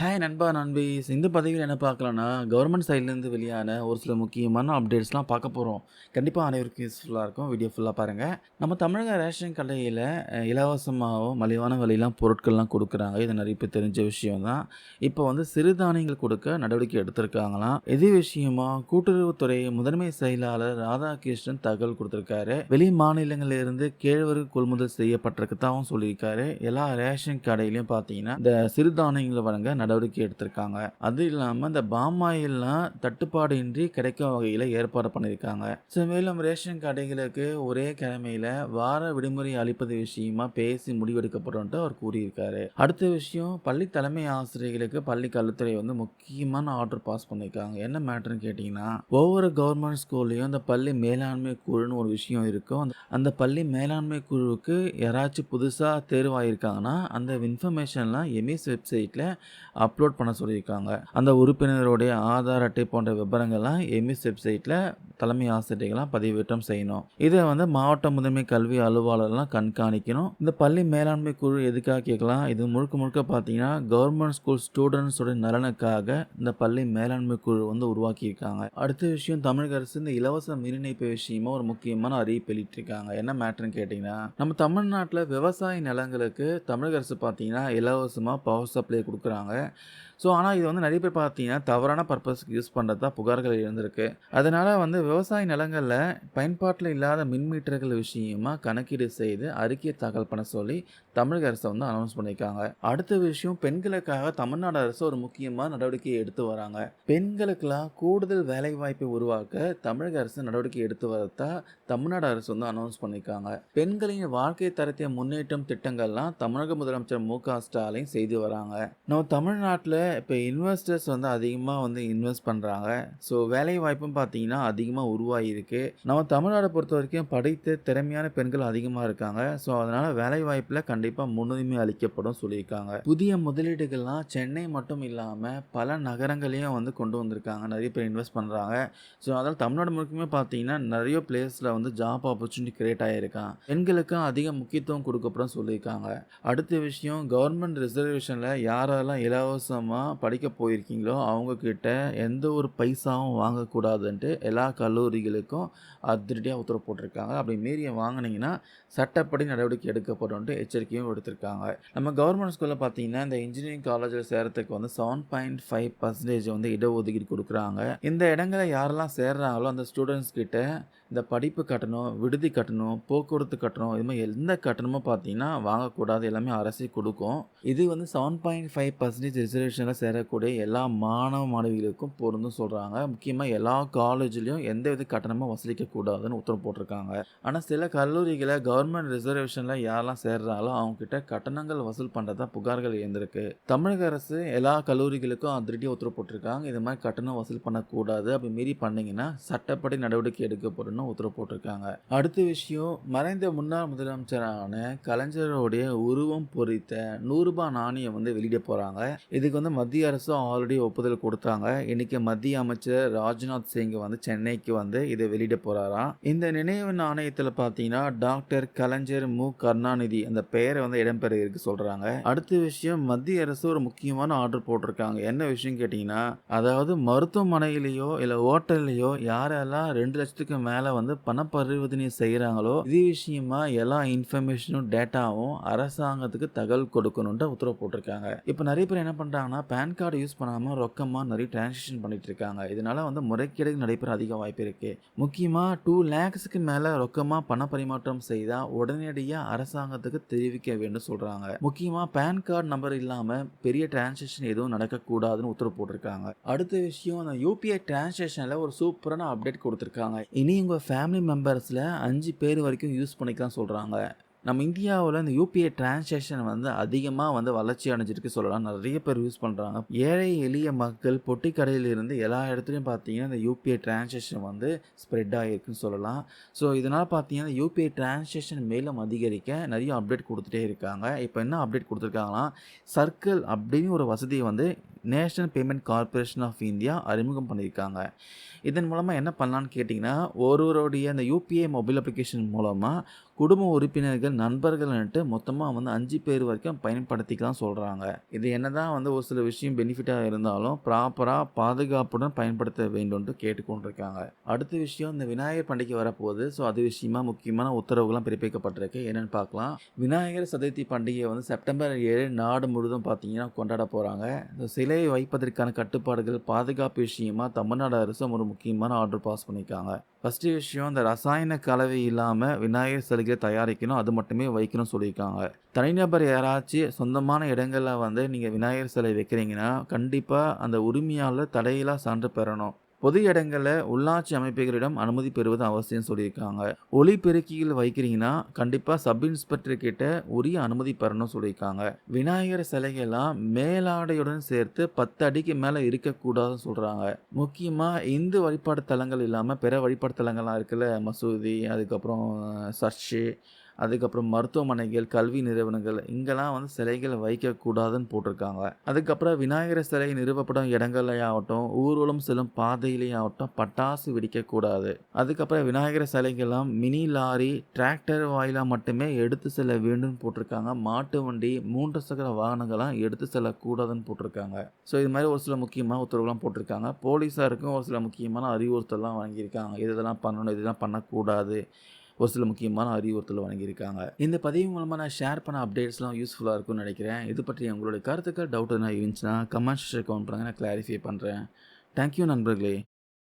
ஹே நண்பா நண்பீஸ் இந்த பதவியில் என்ன பார்க்கலான்னா கவர்மெண்ட் சைட்லேருந்து வெளியான ஒரு சில முக்கியமான அப்டேட்ஸ்லாம் பார்க்க போகிறோம் கண்டிப்பாக அனைவருக்கும் யூஸ்ஃபுல்லாக இருக்கும். வீடியோ ஃபுல்லாக பாருங்கள் நம்ம தமிழக ரேஷன் கடையில் இலவசமாகவும் மலிவான விலையெல்லாம் பொருட்கள்லாம் கொடுக்குறாங்க. இது நிறைய பேர் தெரிஞ்ச விஷயம் தான். இப்போ வந்து சிறுதானியங்கள் கொடுக்க நடவடிக்கை எடுத்திருக்காங்களாம். இது விஷயமா? கூட்டுறவுத்துறை முதன்மை செயலாளர் ராதாகிருஷ்ணன் தகவல் கொடுத்துருக்காரு. வெளி மாநிலங்களிலிருந்து கேழ்வரகு கொள்முதல் செய்யப்பட்டிருக்கதாகவும் சொல்லியிருக்காரு. எல்லா ரேஷன் கடையிலையும் பார்த்தீங்கன்னா இந்த சிறுதானியங்களை வழங்க நடவடிக்கை எடுத்திருக்காங்க. அது இல்லாமல் இந்த பாமாயில்லாம் தட்டுப்பாடு இன்றி கிடைக்கும் வகையில் ஏற்பாடு பண்ணியிருக்காங்க. ஸோ மேலும் ரேஷன் கடைகளுக்கு ஒரே கிழமையில வார விடுமுறை அளிப்பது விஷயமா பேசி முடிவெடுக்கப்படும் அவர் கூறியிருக்காரு. அடுத்த விஷயம் பள்ளி தலைமை ஆசிரியர்களுக்கு பள்ளி கல்வித்துறை வந்து முக்கியமான ஆர்டர் பாஸ் பண்ணியிருக்காங்க. என்ன மேட்டர்னு கேட்டிங்கன்னா ஒவ்வொரு கவர்மெண்ட் ஸ்கூல்லையும் அந்த பள்ளி மேலாண்மை குழுன்னு ஒரு விஷயம் இருக்கும். அந்த- பள்ளி மேலாண்மை குழுவுக்கு யாராச்சும் புதுசாக தேர்வாயிருக்காங்கன்னா அந்த இன்ஃபர்மேஷன்லாம் எம்இஎஸ் வெப்சைட்டில் அப்லோட் பண்ண சொல்லியிருக்காங்க. அந்த உறுப்பினருடைய ஆதார் அட்டை போன்ற விவரங்கள்லாம் எம்எஸ் வெப்சைட்டில் தலைமை ஆசிரியர்கள்லாம் பதிவேற்றம் செய்யணும். இதை வந்து மாவட்ட முதன்மை கல்வி அலுவலர்லாம் கண்காணிக்கணும். இந்த பள்ளி மேலாண்மை குழு எதுக்காக கேட்கலாம்? இது முழுக்க முழுக்க பார்த்தீங்கன்னா கவர்மெண்ட் ஸ்கூல் ஸ்டூடெண்ட்ஸோட நலனுக்காக இந்த பள்ளி மேலாண்மை குழு வந்து உருவாக்கியிருக்காங்க. அடுத்த விஷயம் தமிழக அரசு இந்த இலவச மின்ணைப்பு விஷயமா ஒரு முக்கியமான அறிவிப்பு வெளியிட்டிருக்காங்க. என்ன மேட்ருன்னு கேட்டிங்கன்னா நம்ம தமிழ்நாட்டில் விவசாய நிலங்களுக்கு தமிழக அரசு பார்த்தீங்கன்னா இலவசமாக பவர் சப்ளை கொடுக்குறாங்க. ஸோ ஆனால் இது வந்து நிறைய பேர் பார்த்தீங்கன்னா தவறான பர்பஸ்க்கு யூஸ் பண்ணுறது தான் புகார்கள் இருந்திருக்கு அதனால் வந்து விவசாய நிலங்களில் பயன்பாட்டில் இல்லாத மின் மீட்டர்கள் விஷயமா கணக்கீடு செய்து அறிக்கையை தாக்கல் பண்ண சொல்லி தமிழக அரசு வந்து அனௌன்ஸ் பண்ணியிருக்காங்க அடுத்த விஷயம் பெண்களுக்காக தமிழ்நாடு அரசு ஒரு முக்கியமான நடவடிக்கையை எடுத்து வராங்க. பெண்களுக்கெல்லாம் கூடுதல் வேலை வாய்ப்பை உருவாக்க தமிழக அரசு நடவடிக்கை எடுத்து வரதா தமிழ்நாடு அரசு வந்து அனௌன்ஸ் பண்ணியிருக்காங்க பெண்களின் வாழ்க்கை தரத்தை முன்னேற்றம் திட்டங்கள்லாம் தமிழக முதலமைச்சர் மு க ஸ்டாலின் செய்து வராங்க. நம்ம தமிழ்நாட்டில் இப்போ இன்வெஸ்டர்ஸ் வந்து அதிகமாக வந்து இன்வெஸ்ட் பண்ணுறாங்க ஸோ வேலை வாய்ப்பும் பார்த்தீங்கன்னா அதிகமாக உருவாகியிருக்கு நம்ம தமிழ்நாடை பொறுத்த வரைக்கும் படித்த திறமையான பெண்கள் அதிகமாக இருக்காங்க. ஸோ அதனால் வேலை வாய்ப்பில் கண்டிப்பாக முன்னுரிமை அளிக்கப்படும் சொல்லியிருக்காங்க. புதிய முதலீடுகள்லாம் சென்னை மட்டும் இல்லாமல் பல நகரங்களையும் வந்து கொண்டு வந்திருக்காங்க. நிறைய பேர் இன்வெஸ்ட் பண்ணுறாங்க ஸோ அதனால் தமிழ்நாடு முழுக்குமே பார்த்தீங்கன்னா நிறைய பிளேஸில் வந்து ஜாப் ஆப்பர்ச்சுனிட்டி கிரியேட் ஆகியிருக்கான் பெண்களுக்கும் அதிக முக்கியத்துவம் கொடுக்கப்படும் சொல்லியிருக்காங்க. அடுத்த விஷயம் கவர்மெண்ட் ரிசர்வேஷனில் யாரெல்லாம் இலவசமாக படிக்க போயிருக்கீங்களோ அவங்கக்கிட்ட எந்த ஒரு பைசாவும் வாங்கக்கூடாதுன்ட்டு எல்லா கல்லூரிகளுக்கும் அதிரடியாக உத்தரவு போட்டிருக்காங்க. அப்படி மீறிய வாங்கினீங்கன்னா சட்டப்படி நடவடிக்கை எடுக்கப்படும்ட்டு எச்சரிக்கையும் எடுத்திருக்காங்க நம்ம கவர்மெண்ட் ஸ்கூலில் பார்த்தீங்கன்னா இந்த இன்ஜினியரிங் காலேஜில் சேரத்துக்கு வந்து செவன் பாயிண்ட் ஃபைவ் பர்சன்டேஜ் வந்து இடஒதுக்கீடு கொடுக்குறாங்க. இந்த இடங்களை யாரெல்லாம் சேர்றாங்களோ அந்த ஸ்டூடெண்ட்ஸ் கிட்ட இந்த படிப்பு கட்டணம் விடுதி கட்டணம் போக்குவரத்து கட்டணம் இது மாதிரி எந்த கட்டணமும் பார்த்தீங்கன்னா வாங்கக்கூடாது. எல்லாமே அரசு கொடுக்கும். இது வந்து செவன் பாயிண்ட் ஃபைவ் பர்சன்டேஜ் ரிசர்வேஷனில் சேரக்கூடிய எல்லா மாணவ மாணவிகளுக்கும் பொருந்தும் சொல்கிறாங்க முக்கியமாக எல்லா காலேஜ்லேயும் எந்த வித கட்டணமும் வசூலிக்கக்கூடாதுன்னு உத்தரவு போட்டிருக்காங்க. ஆனால் சில கல்லூரிகளை கவர்மெண்ட் ரிசர்வேஷனில் யாரெல்லாம் சேர்றாங்களோ அவங்கக்கிட்ட கட்டணங்கள் வசூல் பண்ணுறதா புகார்கள் இருந்திருக்கு தமிழக அரசு எல்லா கல்லூரிகளுக்கும் அதிரடியாக உத்தரவு போட்டிருக்காங்க. இது மாதிரி கட்டணம் வசூல் பண்ணக்கூடாது. அப்படி மீறி பண்ணிங்கன்னா சட்டப்படி நடவடிக்கை எடுக்கப்படும் உத்தரவு போட்டிருக்காங்க. அடுத்த விஷயம் மறைந்த முன்னாள் முதலமைச்சரான கலைஞரோடைய உருவம் பொறித்த நூறுபா நாணயம் வந்து வெளியிட போகிறாங்க இதுக்கு வந்து மத்திய அரசு ஆல்ரெடி ஒப்புதல் கொடுத்தாங்க. இன்னைக்கு மத்திய அமைச்சர் ராஜ்நாத் சிங் வந்து சென்னைக்கு வந்து இதை வெளியிட போகிறாராம் இந்த நினைவு நாணயத்தில் பார்த்தீங்கன்னா டாக்டர் கலைஞர் மு. கருணாநிதி அந்த பெயரை வந்து இடம்பெற இருக்கு சொல்கிறாங்க அடுத்த விஷயம் மத்திய அரசு ஒரு முக்கியமான ஆர்டர் போட்டிருக்காங்க. என்ன விஷயம் கேட்டிங்கன்னா அதாவது மருத்துவமனையிலேயோ இல்லை ஹோட்டல்லையோ யாரெல்லாம் ரெண்டு லட்சத்துக்கு மேலே வந்து பணப்பரிவர்த்தனை செய்கிறாங்களோ இது விஷயமா எல்லா இன்ஃபர்மேஷனும் டேட்டாவும் அரசாங்கத்துக்கு தகவல் கொடுக்கணுன்ட்டு உத்தரவு போட்டிருக்காங்க. இப்போ நிறைய பேர் என்ன பண்ணுறாங்கன்னா பேன் கார்டு யூஸ் பண்ணாமல் ரொக்கமாக நிறைய டிரான்சாக்ஷன் பண்ணிட்டு இருக்காங்க. இதனால வந்து முறைகேடு நடைபெற அதிக வாய்ப்பு இருக்கு. முக்கியமாக டூ லேக்ஸுக்கு மேலே ரொக்கமாக பண பரிமாற்றம் செய்தால் உடனடியாக அரசாங்கத்துக்கு தெரிவிக்க வேண்டும் சொல்கிறாங்க முக்கியமாக பேன் கார்டு நம்பர் இல்லாமல் பெரிய டிரான்சாக்ஷன் எதுவும் நடக்கக்கூடாதுன்னு உத்தரவு போட்டிருக்காங்க. அடுத்த விஷயம் அந்த யூபிஐ டிரான்சாக்ஷனில் ஒரு சூப்பரான அப்டேட் கொடுத்துருக்காங்க. இனி உங்க ஃபேமிலி மெம்பர்ஸில் அஞ்சு பேர் வரைக்கும் யூஸ் பண்ணிக்கலாம் சொல்கிறாங்க நம்ம இந்தியாவில் இந்த யூபிஐ டிரான்சாக்ஷன் வந்து அதிகமாக வந்து வளர்ச்சி அடைஞ்சிருக்கு சொல்லலாம். நிறைய பேர் யூஸ் பண்ணுறாங்க ஏழை எளிய மக்கள் பொட்டி கடையிலிருந்து எல்லா இடத்துலையும் பார்த்தீங்கன்னா இந்த யூபிஐ டிரான்சாக்ஷன் வந்து ஸ்ப்ரெட் ஆகிருக்குன்னு சொல்லலாம். ஸோ இதனால் பார்த்தீங்கன்னா யூபிஐ டிரான்சாக்ஷன் மேலும் அதிகரிக்க நிறைய அப்டேட் கொடுத்துட்டே இருக்காங்க. இப்போ என்ன அப்டேட் கொடுத்துருக்காங்கன்னா சர்க்கிள் அப்படின்னு ஒரு வசதியை வந்து national payment corporation of India அறிமுகம் பண்ணியிருக்காங்க. இதன் மூலமாக என்ன பண்ணலான்னு கேட்டிங்கன்னா ஒருவருடைய அந்த யூபிஐ மொபைல் அப்ளிகேஷன் மூலமாக குடும்ப உறுப்பினர்கள் நண்பர்கள்ன்ட்டு மொத்தமாக வந்து அஞ்சு பேர் வரைக்கும் பயன்படுத்திக்கலாம் சொல்கிறாங்க இது என்ன தான் வந்து ஒரு சில விஷயம் பெனிஃபிட்டாக இருந்தாலும் ப்ராப்பராக பாதுகாப்புடன் பயன்படுத்த வேண்டும்ன்ட்டு கேட்டுக்கொண்டிருக்காங்க. அடுத்த விஷயம் இந்த விநாயகர் பண்டிகை வரப்போகுது. ஸோ அது விஷயமா முக்கியமான உத்தரவுகள்லாம் பிறப்பிக்கப்பட்டிருக்கு. என்னென்னு பார்க்கலாம். விநாயகர் சதுர்த்தி பண்டிகையை வந்து செப்டம்பர் ஏழு நாடு முழுதும் பார்த்தீங்கன்னா கொண்டாட போகிறாங்க இந்த சிலையை வைப்பதற்கான கட்டுப்பாடுகள் பாதுகாப்பு விஷயமா தமிழ்நாடு அரசும் ஒரு முக்கியமான ஆர்டர் பாஸ் பண்ணியிருக்காங்க. ஃபஸ்ட்டு விஷயம் இந்த ரசாயன கலவை இல்லாமல் விநாயகர் சிலைகளை தயாரிக்கணும் அது மட்டுமே வைக்கணும்னு சொல்லியிருக்காங்க. தனிநபர் யாராச்சும் சொந்தமான இடங்களில் வந்து நீங்கள் விநாயகர் சிலை வைக்கிறீங்கன்னா கண்டிப்பாக அந்த உரிமையால் தடையில்லா சான்று பெறணும். பொது இடங்களில் உள்ளாட்சி அமைப்புகளிடம் அனுமதி பெறுவது அவசியம் சொல்லியிருக்காங்க. ஒளிபெருக்கிகள் வைக்கிறீங்கன்னா கண்டிப்பாக சப் இன்ஸ்பெக்டர் கிட்ட உரிய அனுமதி பெறணும் சொல்லியிருக்காங்க. விநாயகர் சிலைகள்லாம் மேலாடையுடன் சேர்த்து பத்து அடிக்கு மேலே இருக்கக்கூடாதுன்னு சொல்கிறாங்க முக்கியமாக இந்து வழிபாடு தலங்கள் இல்லாமல் பிற வழிபாடு தலங்கள்லாம் இருக்குல்ல மசூதி அதுக்கப்புறம் சர்ச்சு அதுக்கப்புறம் மருத்துவமனைகள் கல்வி நிறுவனங்கள் இங்கெல்லாம் வந்து சிலைகள் வைக்கக்கூடாதுன்னு போட்டிருக்காங்க. அதுக்கப்புறம் விநாயகர் சிலை நிறுவப்படும் இடங்கள்லையாகட்டும் ஊர்வலம் செல்லும் பாதையிலேயாகட்டும் பட்டாசு வெடிக்கக்கூடாது. அதுக்கப்புறம் விநாயகர் சிலைகள்லாம் மினி லாரி டிராக்டர் வாயிலாக மட்டுமே எடுத்து செல்ல வேண்டும் போட்டிருக்காங்க. மாட்டு வண்டி மூன்று சக்கர வாகனங்கள்லாம் எடுத்து செல்லக்கூடாதுன்னு போட்டிருக்காங்க. ஸோ இது மாதிரி ஒரு சில முக்கியமான உத்தரவுலாம் போட்டிருக்காங்க. போலீஸாருக்கும் ஒரு சில முக்கியமான அறிவுறுத்தல்லாம் வாங்கியிருக்காங்க இது இதெல்லாம் பண்ணணும் இதெல்லாம் பண்ணக்கூடாது. ஒரு சில முக்கியமான அறிவுறுத்தல் வழங்கியிருக்காங்க. இந்த பதிவு மூலமாக நான் ஷேர் பண்ண அப்டேட்ஸ்லாம் யூஸ்ஃபுல்லாக இருக்கும்னு நினைக்கிறேன். இது பற்றி உங்களுடைய கருத்துக்கள் டவுட் எதுனா இருந்துச்சுன்னா கமெண்ட் செக்ஷன் கவுண்ட் பண்ணுங்க. நான் கிளாரிஃபை பண்ணுறேன் தேங்க்யூ நண்பர்களே.